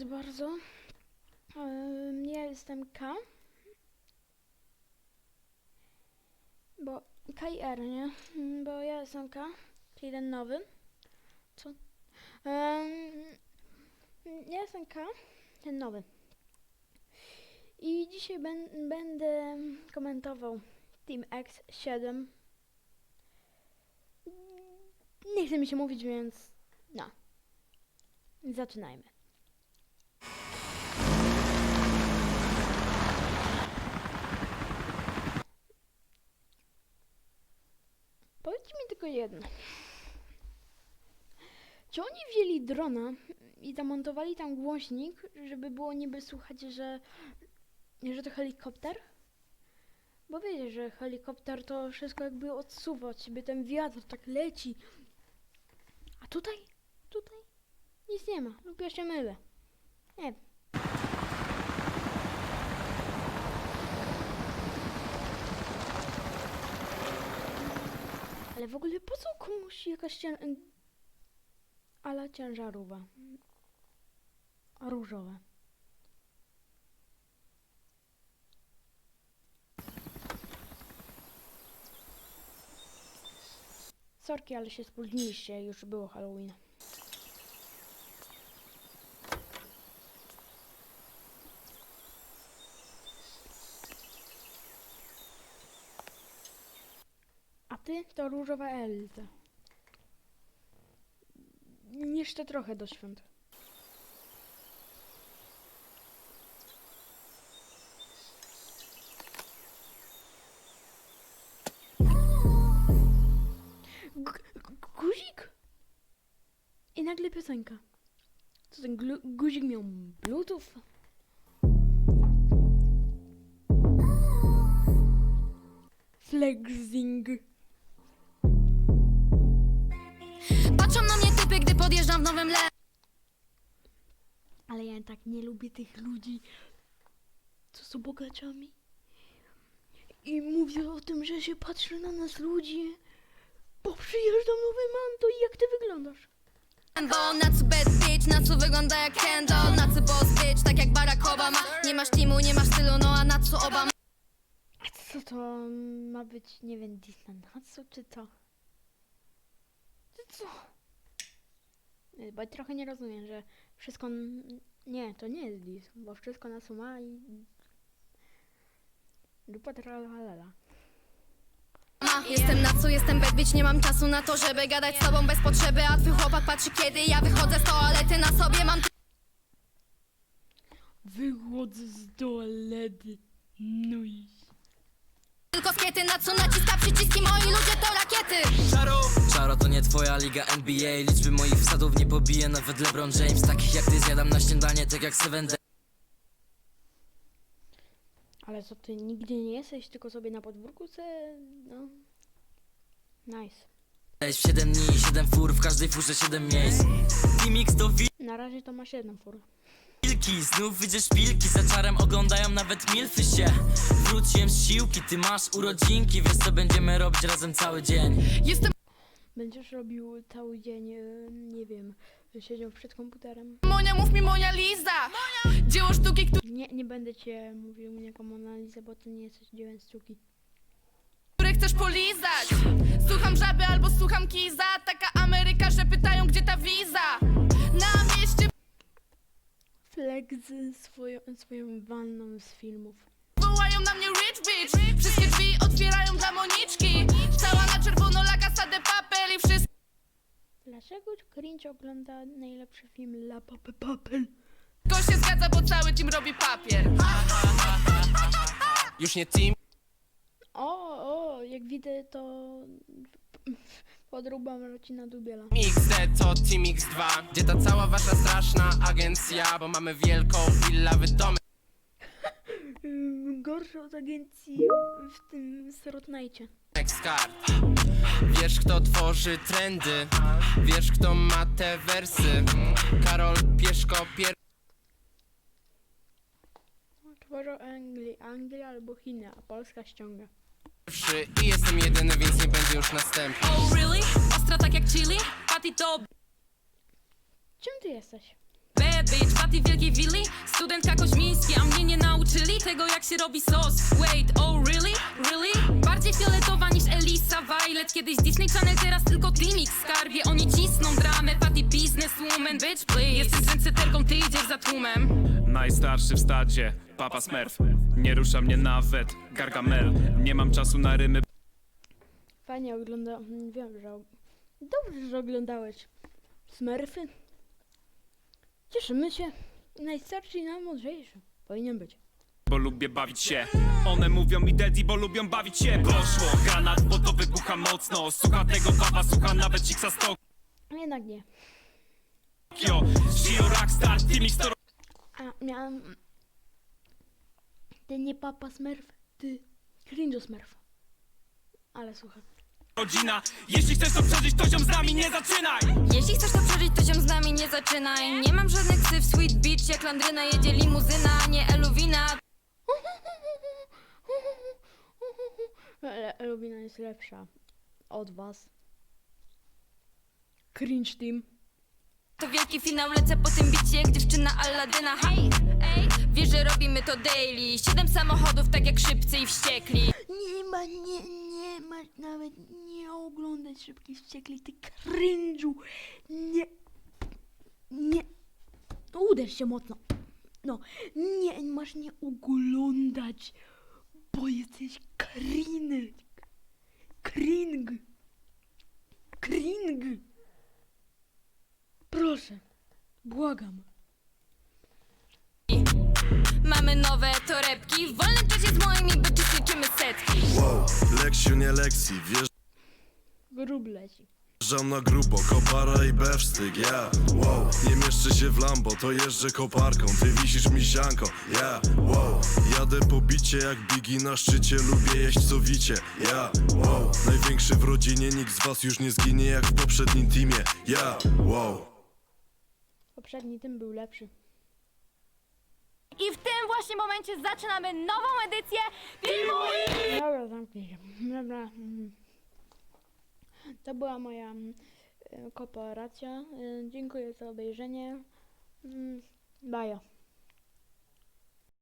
was bardzo. Ja jestem K. Bo K i R, nie? Mm, Bo ja jestem K, czyli ten nowy. Co? Ja jestem K, ten nowy. I dzisiaj ben, będę komentował Team X7. Nie chce mi się mówić, więc no. Zaczynajmy. Powiedzcie mi tylko jedno. Czy oni wzięli drona i zamontowali tam głośnik, żeby było niby słychać, że, że to helikopter? Bo wiecie, że helikopter to wszystko jakby odsuwa od siebie, ten wiatr tak leci. A tutaj? Tutaj? Nic nie ma, lub ja się mylę. Nie wiem. Ale w ogóle po co komuś jakaś cię... ala ciężarówka? Różowe. Sorki, ale się spóźniliście, już było Halloween. A ty to różowa Elza. Jeszcze trochę do świąt. Gu- gu- Guzik? I nagle piosenka. Co ten guzik miał bluetooth? Flexing. Podjeżdżam w nowym le... Ale ja tak nie lubię tych ludzi, co są bogaczami. I mówię o tym, że się patrzy na nas ludzie, bo przyjeżdża nowy manto i jak ty wyglądasz? Bo na co bad bitch, na co wygląda jak Kendall Na co boss bitch, tak jak Barack Obama Nie masz teamu, nie masz stylu, no a na co Obama A co to ma być, nie wiem, Disney na co, czy co? Czy co? Nie, Bo trochę nie rozumiem, że wszystko... Nie, to nie jest Dis, bo wszystko na suma i... Dupa tralalala. Jestem na co, jestem bad bitch, nie mam czasu na to, żeby gadać z tobą bez potrzeby A twój chłopak patrzy kiedy ja wychodzę z toalety na sobie Mam Wychodzę z toalety. No i... na co naciska przyciski Moi ludzie to rakiety. Czaro Czaro to nie twoja liga NBA Liczby moich wsadów nie pobije nawet LeBron James Takich jak ty zjadam na śniadanie, tak jak Seven Ale co ty nigdy nie jesteś, tylko sobie na podwórku se... no... Nice. Days w 7 dni, 7 fur, w każdej furze 7 miejsc. Na razie to masz jedną furę. Wilki. Znów widzę szpilki, za czarem oglądają nawet milfy się. Wróciłem z siłki, ty masz urodzinki Wiesz co będziemy robić razem cały dzień? Jestem Będziesz robił cały dzień, e, nie wiem, siedział przed komputerem. Monia, mów mi Monia Liza! Dzieło sztuki, Nie, nie będę cię mówił mnie jako Mona Lisa, bo ty nie jesteś dziełem sztuki. które chcesz polizać? Słucham żaby albo słucham kiza. Taka Ameryka, że pytają gdzie ta wiza Z swoją, swoją wanną z filmów. wołają na mnie rich bitch Wszystkie drzwi otwierają dla Moniczki. Cała na czerwono la casa de papel i wszystko. Dlaczego Cringe ogląda najlepszy film La Pape Papel? się zgadza, bo cały team robi papier. Już nie team, O, o, jak widzę to podróba Marcina Dubiela. XD to Team X2 Gdzie ta cała wasza straszna agencja Bo mamy wielką villawy domy Gorszy od agencji w tym Fortnite. skarb Wiesz kto tworzy trendy Wiesz kto ma te wersy Karol Pieszko pier... Tworzą Anglii, Anglia albo Chiny, a Polska ściąga. Pierwszy i jestem jedyny, więc nie będzie już następny Oh really? Ostra tak jak chili? Patty to Czym ty jesteś? bad bitch Paty wielkiej willi, studentka koźmiński A mnie nie nauczyli tego jak się robi sos Wait, oh really? Really? Bardziej fioletowa niż Elisa Violet Kiedyś Disney Channel, teraz tylko Teamix skarbie Oni cisną dramę, Paty businesswoman Bitch please, jesteś trendseterką, ty idziesz za tłumem Najstarszy w stadzie, papa Smurf Nie rusza mnie nawet, Gargamel Nie mam czasu na rymy, Fajnie ogląda... Wiem, że... Dobrze, że oglądałeś. Smurfy. Cieszymy się. Najstarszy i najmądrzejszy. Powinien być. bo lubię bawić się One mówią mi daddy, bo lubią bawić się Poszło, granat, bo to wybucha mocno Słucha tego papa, słucha nawet Chicksa z A jednak nie. Shio Rockstar, A, miałem... Ty nie papa smurf, ty cringe smurf. Ale słuchaj. rodzina Jeśli chcesz to przeżyć, to się z nami nie zaczynaj Jeśli chcesz to przeżyć, to się z nami nie zaczynaj Nie mam żadnych ksyw, sweet beach Jak landryna jedzie limuzyna, a nie eluwina Ale Elubina jest lepsza od was. Cringe team. To wielki finał, lecę po tym bicie Jak dziewczyna Alladyna Hej, ej, wiesz, że robimy to daily Siedem samochodów, tak jak szybcy i wściekli Nie ma, nie, nie ma nawet nie oglądać szybkich wściekli, ty cringe'u. Nie, nie. No, Uderz się mocno. No, nie, masz nie oglądać, bo jesteś cringe. Nowe torebki. W wolnym czasie z moimi byczy liczymy setki. Wow, Leksiu nie lekcji, Grób leci. wjeżdżam na grubo, kopara i bewsztyk, ja Wow, nie mieszczę się w Lambo, to jeżdżę koparką, ty wisisz mi sianko, ja Wow, jadę po bicie jak Bigi na szczycie, lubię jeść sowicie, ja Wow, największy w rodzinie, nikt z was już nie zginie jak w poprzednim teamie, ja Wow. Poprzedni tym był lepszy. I w tym właśnie momencie zaczynamy nową edycję filmu Dobra, zamknij się. Dobra. mm. To była moja mm, e, kooperacja. E, Dziękuję za obejrzenie. Mm, Baja.